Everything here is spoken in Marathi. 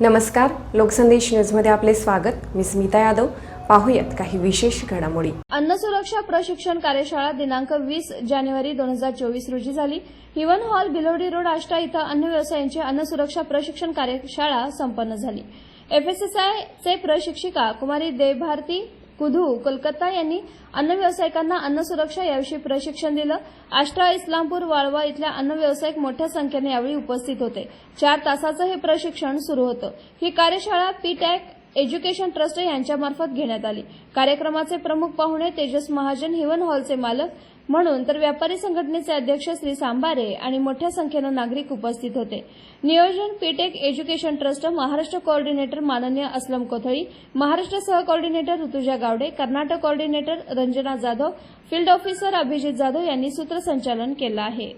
नमस्कार लोकसंदेश न्यूजमध्ये आपले स्वागत. मी स्मिता यादव. पाहूयात काही विशेष घडामोडी. अन्न सुरक्षा प्रशिक्षण कार्यशाळा दिनांक वीस जानेवारी दोन हजार चोवीस रोजी झाली. Heaven Hall Bilodi road Ashta इथं अन्न व्यवसायांची अन्न सुरक्षा प्रशिक्षण कार्यशाळा संपन्न झाली. एफएसएसआय चे प्रशिक्षिका कुमारी देवभारती कुधू कोलकाता यांनी अन्न व्यावसायिकांना अन्न सुरक्षा याविषयी प्रशिक्षण दिलं. आष्टा इस्लामपूर वाळवा इथल्या अन्न व्यावसायिक मोठ्या संख्येने यावेळी उपस्थित होते. चार तासाचं हे प्रशिक्षण सुरू होतं. ही कार्यशाळा पीटॅक एज्युकेशन ट्रस्ट यांच्यामार्फत घेण्यात आली. कार्यक्रमाचे प्रमुख पाहुणे तेजस महाजन हिवन हॉलचे मालक म्हणून तर व्यापारी संघटनेचे अध्यक्ष श्री सांबारे आणि मोठ्या संख्येनं नागरिक उपस्थित होते. नियोजन पीटेक एज्युकेशन ट्रस्ट महाराष्ट्र कोऑर्डिनेटर माननीय असलम कोथळी महाराष्ट्र सह coordinator Rutuja Gawade Karnataka coordinator Ranjana Jadhav field officer Abhijit Jadhav यांनी सूत्रसंचालन केलं आहे.